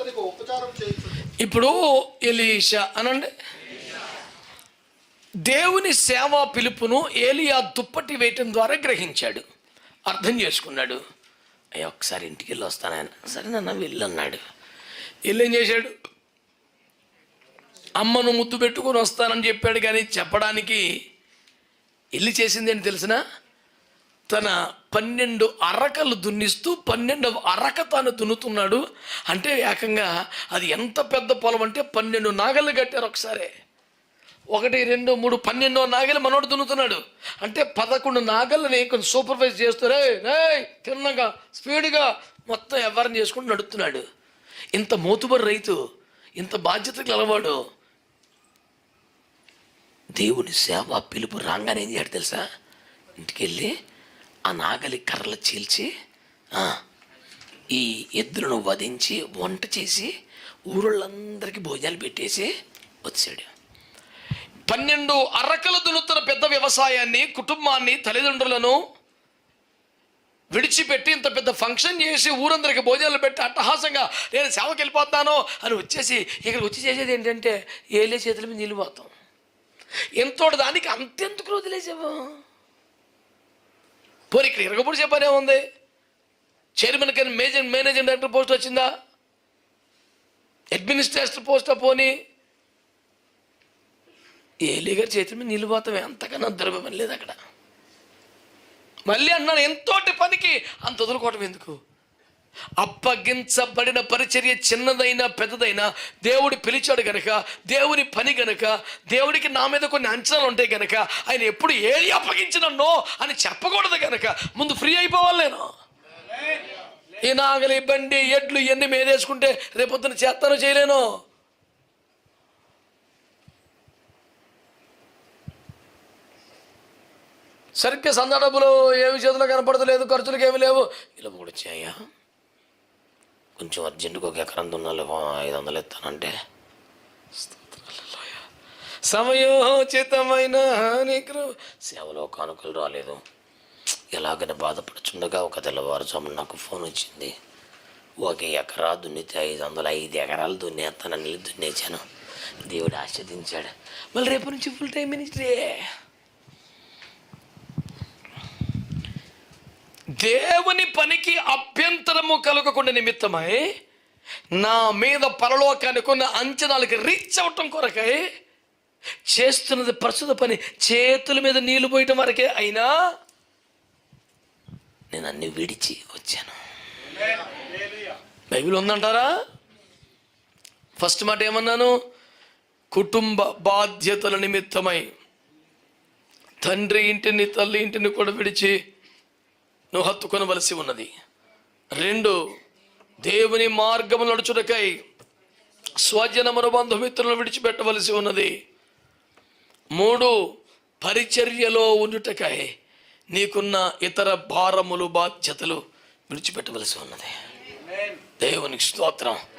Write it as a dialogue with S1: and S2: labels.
S1: అతనికి ఉపచారం
S2: ఇప్పుడు ఎలీషా అనండి. దేవుని సేవా పిలుపును ఏలియా దుప్పటి వేయటం ద్వారా గ్రహించాడు. అర్థం చేసుకున్నాడు. అయ్యా ఒకసారి ఇంటికి వెళ్ళి వస్తాను ఆయన. సరే నన్న వెళ్ళి అన్నాడు. వెళ్ళి చేశాడు? అమ్మను ముద్దు పెట్టుకొని వస్తానని చెప్పాడు కానీ చెప్పడానికి వెళ్ళి చేసింది అని తెలిసినా? తన పన్నెండు అరకలు దున్నిస్తూ పన్నెండవ అరక తాను దున్నుతున్నాడు. అంటే ఏకంగా అది ఎంత పెద్ద పొలం అంటే పన్నెండు నాగలు కట్టారు ఒకసారి. ఒకటి రెండు మూడు పన్నెండో నాగలు మనోడు దున్నుతున్నాడు. అంటే పదకొండు నాగల్ని కొంచెం సూపర్వైజ్ చేస్తారే. తిన్నగా స్పీడ్గా మొత్తం ఎవరిని చేసుకుంటూ నడుపుతున్నాడు. ఇంత మోతుబరి రైతు ఇంత బాధ్యత గలవాడు. దేవుని సేవ పిలుపు రాగానే ఏం చేయడు తెలుసా? ఇంటికి వెళ్ళి ఆ నాగలి కర్రలు చీల్చి ఈ ఎద్దులను వధించి వంట చేసి ఊరోళ్ళందరికీ భోజనాలు పెట్టేసి వచ్చాడు. పన్నెండు అరకలు దున్నుతున్న పెద్ద వ్యవసాయాన్ని కుటుంబాన్ని తల్లిదండ్రులను విడిచిపెట్టి ఇంత పెద్ద ఫంక్షన్ చేసి ఊరందరికి భోజనాలు పెట్టి అట్టహాసంగా నేను సేవకి వెళ్ళిపోతాను అని వచ్చేసి ఇక్కడ వచ్చి చేసేది ఏంటంటే ఏలే చేతుల మీద నిలిపోతాం పోతాం. ఎంతోటి దానికి అంతెందుకు వదిలేసావు పోనీ ఇక్కడ ఇరగబడి చెప్పనే ఉంది. చైర్మన్ కానీ మేజర్ మేనేజింగ్ డైరెక్టర్ పోస్ట్ వచ్చిందా? అడ్మినిస్ట్రేటర్ పోస్ట్ పోనీ? ఏలీ గారి చేతి మీద నీళ్ళు అంతకన్నా ద్రవ్యం లేదు అక్కడ. మళ్ళీ అన్నాను ఎంతోటి పనికి అంత వదులుకోవటం ఎందుకు? అప్పగించబడిన పరిచర్య చిన్నదైనా పెద్దదైనా దేవుడు పిలిచాడు గనక దేవుని పని గనక దేవుడికి నా మీద కొన్ని అంచనాలు ఉంటాయి గనక ఆయన ఎప్పుడు ఏది అప్పగించినన్నో అని చెప్పకూడదు గనక ముందు ఫ్రీ అయిపోవాలి నేను. ఈ నాగలి బండి ఎడ్లు ఇవన్నీ మేదేసుకుంటే రేపొద్దున చేస్తాను చేయలేను. సరిగ్గా సందర్భంలో ఏమి చేతిలో కనపడతలేదు ఖర్చులకు ఏమి లేవు. ఇలా కూడా చేయా కొంచెం అర్జెంటుగా ఒక ఎకరం దున్నాలి. ఐదు వందలు ఎత్తానంటే. సమయోచితమైన నీకు సేవలో కానుకలు రాలేదు. ఎలాగని బాధపడుచుండగా ఒక తెల్లవారుజామున నాకు ఫోన్ వచ్చింది. ఒక ఎకరా దున్నితే ఐదు వందలు ఐదు ఎకరాలు దున్నేస్తానని నీళ్ళు దున్నేచాను దేవుడు ఆస్వాదించాడు మళ్ళీ రేపు నుంచి ఫుల్ టైం మినిస్ట్రీ దేవుని పనికి అభ్యంతరము కలగకుండా నిమిత్తమై నా మీద పరలోకానికి ఉన్న అంచనాలకి రీచ్ అవటం కొరకై చేస్తున్నది ప్రస్తుత పని. చేతుల మీద నీళ్ళు పోయటం వరకే అయినా నేను అన్ని విడిచి వచ్చాను. బైబిల్ ఉందంటారా? ఫస్ట్ మాట ఏమన్నాను? కుటుంబ బాధ్యతల నిమిత్తమై తండ్రి ఇంటిని తల్లి ఇంటిని కూడా విడిచి నువ్వు హత్తుకొనవలసి ఉన్నది. రెండు దేవుని మార్గము నడుచుటకై స్వజనమును బంధుమిత్రులను విడిచిపెట్టవలసి ఉన్నది. మూడు పరిచర్యలో ఉండుటకై నీకున్న ఇతర భారములు బాధ్యతలు విడిచిపెట్టవలసి ఉన్నది. దేవునికి స్తోత్రం.